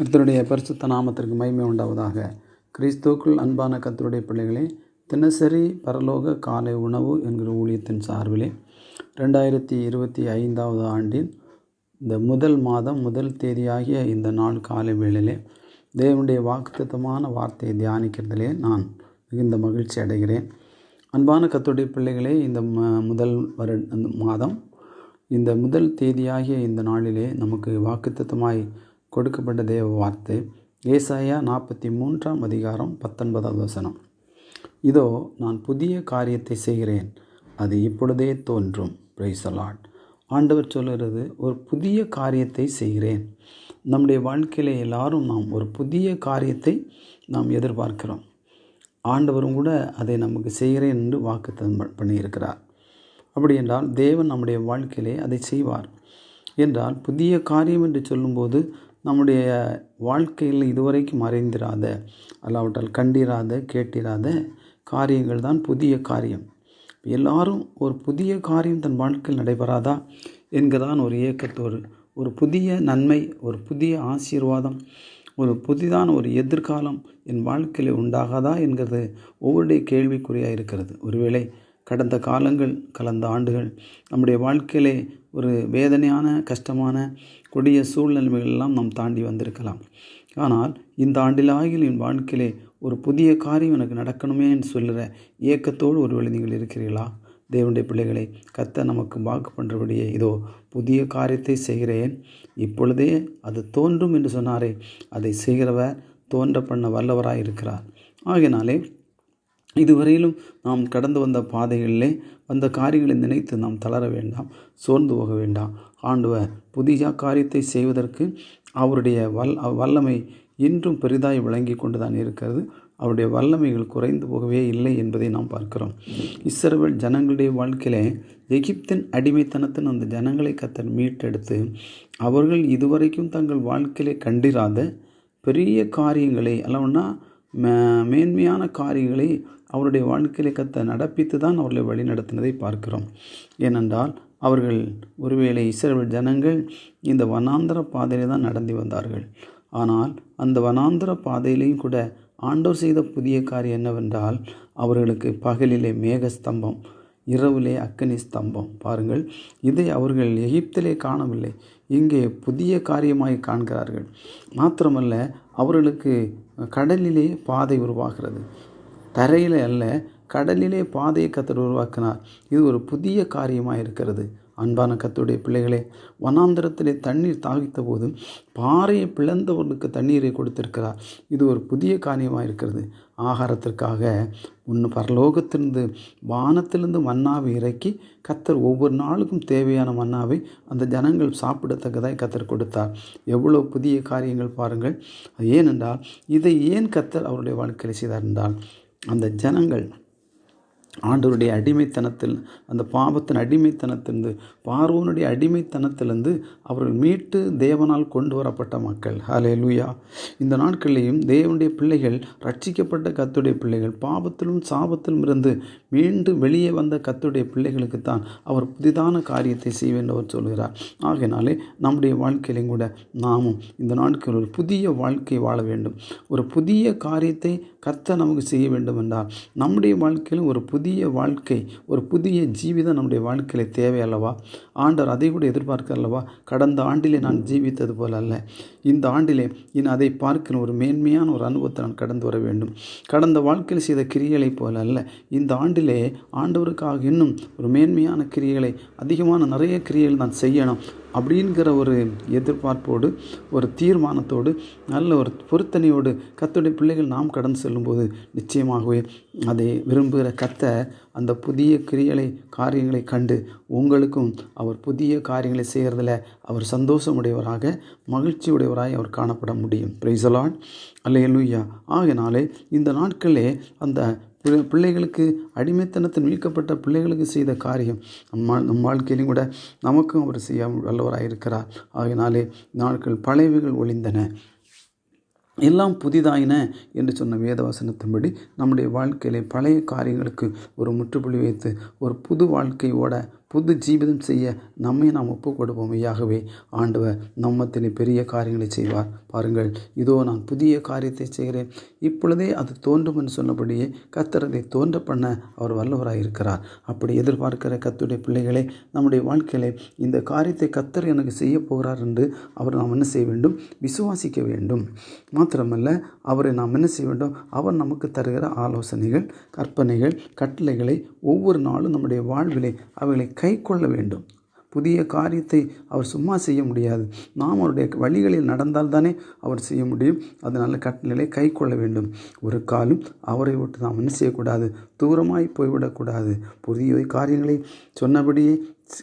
கர்த்தருடைய பரிசுத்த நாமத்திற்கு மகிமை உண்டாவதாக. கிறிஸ்துவுக்குள் அன்பான கர்த்தருடைய பிள்ளைகளே தினசரி பரலோக காலை உணவு என்கிற ஊழியத்தின் சார்பிலே ரெண்டாயிரத்தி இருபத்தி ஐந்தாவது ஆண்டின் இந்த முதல் மாதம் முதல் தேதியாகிய இந்த நாள் காலை வேளையிலே தேவனுடைய வாக்குத்தத்தமான வார்த்தையை தியானிக்கிறதிலே நான் மிகுந்த மகிழ்ச்சி அடைகிறேன். அன்பான கர்த்தருடைய பிள்ளைகளே இந்த ம முதல் வரு மாதம் இந்த முதல் தேதியாகிய இந்த நாளிலே நமக்கு வாக்குத்தத்தமாய் கொடுக்கப்பட்ட தேவ வார்த்தை. ஏசாயா நாற்பத்தி மூன்றாம் அதிகாரம் பத்தொன்பதாவது வசனம். இதோ நான் புதிய காரியத்தை செய்கிறேன். அது இப்பொழுதே தோன்றும். பிரைசலாட் ஆண்டவர் சொல்கிறது ஒரு புதிய காரியத்தை செய்கிறேன். நம்முடைய வாழ்க்கையில எல்லாரும் நாம் ஒரு புதிய காரியத்தை நாம் எதிர்பார்க்கிறோம். ஆண்டவரும் கூட அதை நமக்கு செய்கிறேன் என்று வாக்கு பண்ணியிருக்கிறார். அப்படி என்றால் தேவன் நம்முடைய வாழ்க்கையிலே அதை செய்வார். என்றால் புதிய காரியம் என்று சொல்லும்போது நம்முடைய வாழ்க்கையில் இதுவரைக்கும் மறைந்திராத அல்லாவிட்டால் கண்டிராத கேட்டிராத காரியங்கள் தான் புதிய காரியம். எல்லாரும் ஒரு புதிய காரியம் தன் வாழ்க்கையில் நடைபெறாதா என்கிறதான் ஒரு இயக்கத்தோடு ஒரு புதிய நன்மை ஒரு புதிய ஆசீர்வாதம் ஒரு புதிதான ஒரு எதிர்காலம் என் வாழ்க்கையில் உண்டாகாதா என்கிறது ஒவ்வொருடைய கேள்விக்குறியாக இருக்கிறது. ஒருவேளை கடந்த காலங்கள் கலந்த ஆண்டுகள் நம்முடைய வாழ்க்கையிலே ஒரு வேதனையான கஷ்டமான கொடிய சூழ்நிலைகள் எல்லாம் நாம் தாண்டி வந்திருக்கலாம். ஆனால் இந்த ஆண்டிலாகில் என் வாழ்க்கையிலே ஒரு புதிய காரியம் எனக்கு நடக்கணுமே என்று சொல்கிற ஏக்கத்தோடு ஒருவேளை நீங்கள் இருக்கிறீர்களா? தேவனுடைய பிள்ளைகளை கத்த நமக்கு வாக்கு பண்ணுறபடியே இதோ புதிய காரியத்தை செய்கிறேன். இப்பொழுதே அது தோன்றும் என்று சொன்னாரே அதை செய்கிறவர் தோன்ற பண்ண வல்லவராக இருக்கிறார் ஆகையினாலே இதுவரையிலும் நாம் கடந்து வந்த பாதைகளிலே வந்த காரியங்களை நினைத்து நாம் தளர வேண்டாம் சோர்ந்து போக வேண்டாம். ஆண்டவர் புதிய காரியத்தை செய்வதற்கு அவருடைய வல் வல்லமை இன்றும் பெரிதாய் விளங்கி கொண்டு தான் இருக்கிறது. அவருடைய வல்லமைகள் குறைந்து போகவே இல்லை என்பதை நாம் பார்க்கிறோம். இஸ்ரவேல் ஜனங்களுடைய வாழ்க்கையிலே எகிப்தின் அடிமைத்தனத்தின் அந்த ஜனங்களை கத்தர் மீட்டெடுத்து அவர்கள் இதுவரைக்கும் தங்கள் வாழ்க்கையிலே கண்டிராத பெரிய காரியங்களை அளவுன்னா மேன்மையான காரியங்களை அவருடைய வாழ்க்கையில் கத்த நடப்பித்து தான் அவர்களை வழிநடத்தினதை பார்க்கிறோம். ஏனென்றால் அவர்கள் ஒருவேளை இஸ்ரேல் ஜனங்கள் இந்த வனாந்திர பாதையிலே தான் நடந்து வந்தார்கள். ஆனால் அந்த வனாந்திர பாதையிலையும் கூட ஆண்டோர் செய்த புதிய காரியம் என்னவென்றால் அவர்களுக்கு பகலிலே மேகஸ்தம்பம் இரவிலே அக்கனி ஸ்தம்பம். பாருங்கள் இதை அவர்கள் எகிப்திலே காணவில்லை. இங்கே புதிய காரியமாய் காண்கிறார்கள். மாத்திரமல்ல அவர்களுக்கு கடலிலே பாதை உருவாகிறது. தரையில் அல்ல கடலிலே பாதையை கத்தர் உருவாக்கினார். இது ஒரு புதிய காரியமாக இருக்கிறது. அன்பான கத்துடைய பிள்ளைகளே வனாந்திரத்திலே தண்ணீர் தாவித்த போது பாறையை பிளந்தவர்களுக்கு தண்ணீரை கொடுத்திருக்கிறார். இது ஒரு புதிய காரியமாக இருக்கிறது. ஆகாரத்திற்காக ஒன்று பரலோகத்திலிருந்து வானத்திலிருந்து மன்னாவை இறக்கி கத்தர் ஒவ்வொரு நாளுக்கும் தேவையான மன்னாவை அந்த ஜனங்கள் சாப்பிடத்தக்கதாய் கத்தர் கொடுத்தார். எவ்வளோ புதிய காரியங்கள் பாருங்கள். ஏனென்றால் இதை ஏன் கத்தர் அவருடைய வாழ்க்கையில் செய்தார் என்றால் அந்த ஜனங்கள் ஆண்டவருடைய அடிமைத்தனத்தில் அந்த பாவத்தின் அடிமைத்தனத்திலிருந்து பார்வோனுடைய அடிமைத்தனத்திலிருந்து அவர்கள் மீட்டு தேவனால் கொண்டு வரப்பட்ட மக்கள். ஹலே லூயா இந்த நாட்களிலேயும் தேவனுடைய பிள்ளைகள் ரட்சிக்கப்பட்ட கத்துடைய பிள்ளைகள் பாவத்திலும் சாபத்திலும் இருந்து மீண்டும் வெளியே வந்த கத்துடைய பிள்ளைகளுக்குத்தான் அவர் புதிதான காரியத்தை செய்வேன் அவர் சொல்கிறார். ஆகையினாலே நம்முடைய வாழ்க்கையிலும் கூட நாமும் இந்த நாட்களில் ஒரு புதிய வாழ்க்கை வாழ வேண்டும். ஒரு புதிய காரியத்தை கத்த நமக்கு செய்ய வேண்டும் என்றால் நம்முடைய வாழ்க்கையிலும் ஒரு புதிய வாழ்க்கை ஒரு புதிய ஜீவிதம் நம்முடைய வாழ்க்கையில் தேவை அல்லவா? ஆண்டவர் அதை கூட எதிர்பார்க்க அல்லவா? கடந்த ஆண்டிலே நான் ஜீவித்தது போல அல்ல. இந்த ஆண்டிலே இன் அதை பார்க்கிற ஒரு மேன்மையான ஒரு அனுபவத்தை நான் கடந்து வர வேண்டும். கடந்த வாழ்க்கையில் செய்த கிரியைகளைப் போல அல்ல. இந்த ஆண்டிலே ஆண்டவருக்காக இன்னும் ஒரு மேன்மையான கிரியைகளை அதிகமான நிறைய கிரியைகள் நான் செய்யணும். அப்படிங்கிற ஒரு எதிர்பார்ப்போடு ஒரு தீர்மானத்தோடு நல்ல ஒரு பொருத்தனையோடு கத்துடைய பிள்ளைகள் நாம் கடந்து செல்லும்போது நிச்சயமாகவே அதை விரும்புகிற கத்த அந்த புதிய கிரியலை காரியங்களை கண்டு உங்களுக்கும் அவர் புதிய காரியங்களை செய்கிறதில் அவர் சந்தோஷமுடையவராக மகிழ்ச்சியுடையவராக அவர் காணப்பட முடியும். பிரைசலான் அல்லையலூயா ஆகினாலே இந்த நாட்களே அந்த பிள்ளைகளுக்கு அடிமைத்தனத்தில் மீட்கப்பட்ட பிள்ளைகளுக்கு செய்த காரியம். நம்ம நம் வாழ்க்கையிலும் கூட நமக்கும் அவர் செய்ய வல்லவராக இருக்கிறார். ஆகினாலே நாட்கள் பழைவுகள் ஒளிந்தன எல்லாம் புதிதாயின என்று சொன்ன வேதவசனத்தின்படி நம்முடைய வாழ்க்கையிலே பழைய காரியங்களுக்கு ஒரு முற்றுப்புள்ளி வைத்து ஒரு புது வாழ்க்கையோட புது ஜீவிதம் செய்ய நம்மை நாம் ஒப்பு கொடுப்போமையாகவே ஆண்டவர் நம்மத்திலே பெரிய காரியங்களை செய்வார். பாருங்கள் இதோ நான் புதிய காரியத்தை செய்கிறேன். இப்பொழுதே அது தோன்றும் என்று சொன்னபடியே கத்தரதை தோன்ற பண்ண அவர் வல்லவராக இருக்கிறார் அப்படி எதிர்பார்க்கிற கத்துடைய பிள்ளைகளை நம்முடைய வாழ்க்கையிலே இந்த காரியத்தை கத்தர் எனக்கு செய்ய போகிறார் என்று அவர் நாம் என்ன செய்ய வேண்டும்? விசுவாசிக்க வேண்டும். மாத்திரமல்ல அவரை நாம் என்ன செய்ய வேண்டும்? அவர் நமக்கு தருகிற ஆலோசனைகள் கற்பனைகள் கட்டளைகளை ஒவ்வொரு நாளும் நம்முடைய வாழ்விலே அவைகளை கை கொள்ள வேண்டும். புதிய காரியத்தை அவர் சும்மா செய்ய முடியாது. நாம் அவருடைய வழிகளில் நடந்தால்தானே அவர் செய்ய முடியும். அதனால் கட்டளைகளை கை கொள்ள வேண்டும். ஒரு காலம் அவரை விட்டு நாம் என்ன செய்யக்கூடாது? தூரமாய் போய்விடக்கூடாது. புதிய காரியங்களை சொன்னபடியே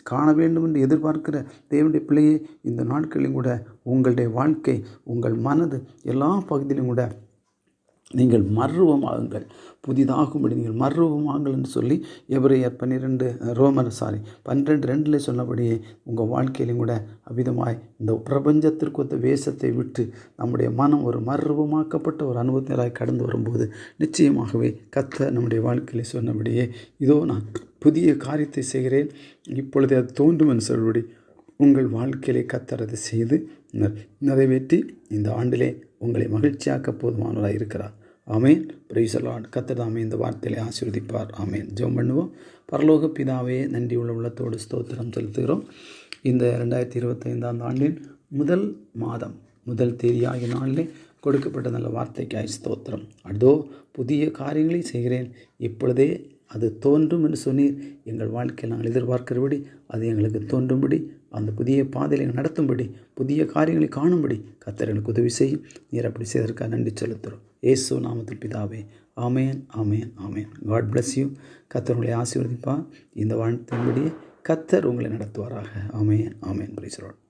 காண வேண்டும் என்று எதிர்பார்க்கிற தேவனுடைய பிள்ளையே இந்த நாட்களிலும் கூட உங்களுடைய வாழ்க்கை உங்கள் மனது எல்லா பகுதியிலும் கூட நீங்கள் மர்வமாகுங்கள் புதிதாகும்படி நீங்கள் மர்ருவமாகுங்கள் என்று சொல்லி எவரையர் பன்னிரெண்டு ரோமர் சாரி பன்னிரெண்டு ரெண்டில் சொன்னபடியே உங்கள் வாழ்க்கையிலும் கூட அவ்விதமாய் இந்த பிரபஞ்சத்திற்கு ஒத்த வேஷத்தை விட்டு நம்முடைய மனம் ஒரு மர்ருவமாக்கப்பட்ட ஒரு அனுபவத்தினராய் கடந்து வரும்போது நிச்சயமாகவே கத்த நம்முடைய வாழ்க்கையில் சொன்னபடியே இதோ நான் புதிய காரியத்தை செய்கிறேன். இப்பொழுது அது தோன்றும் என்று சொல்படி உங்கள் வாழ்க்கையிலே கத்தரது செய்து நிறைவேற்றி இந்த ஆண்டிலே உங்களை மகிழ்ச்சியாக்க போதுமானவராக இருக்கிறார். ஆமேன். பிரைசலாட் கத்ததாமே இந்த வார்த்தையிலே ஆசீர்வதிப்பார். ஆமேன். ஜெபம் பண்ணுவோம். பரலோக பிதாவே நன்றி உள்ள உள்ளத்தோடு ஸ்தோத்திரம் செலுத்துகிறோம். இந்த ரெண்டாயிரத்தி இருபத்தைந்தாம் ஆண்டின் முதல் மாதம் முதல் தேதி ஆகிய நாளிலே கொடுக்கப்பட்ட நல்ல வார்த்தைக்காய் ஸ்தோத்திரம். அதோ புதிய காரியங்களை செய்கிறேன். இப்பொழுதே அது தோன்றும் என்று சொன்னீர். எங்கள் வாழ்க்கையில் நாங்கள் எதிர்பார்க்கிறபடி அது எங்களுக்கு தோன்றும்படி அந்த புதிய பாதையில் நடத்தும்படி புதிய காரியங்களை காணும்படி கத்தர் எனக்கு உதவி செய்யும் நீர் அப்படி செய்ததற்காக நன்றி செலுத்துகிறோம் ஏசு நாமத்தில் பிதாவே. Amen amen amen. God bless you கத்தர் உங்களை ஆசீர்வதிப்பா இந்த வாழ்த்தின்படியே கத்தர் உங்களை நடத்துவாராக. ஆமேன் ஆமேன். பிரைசரோட்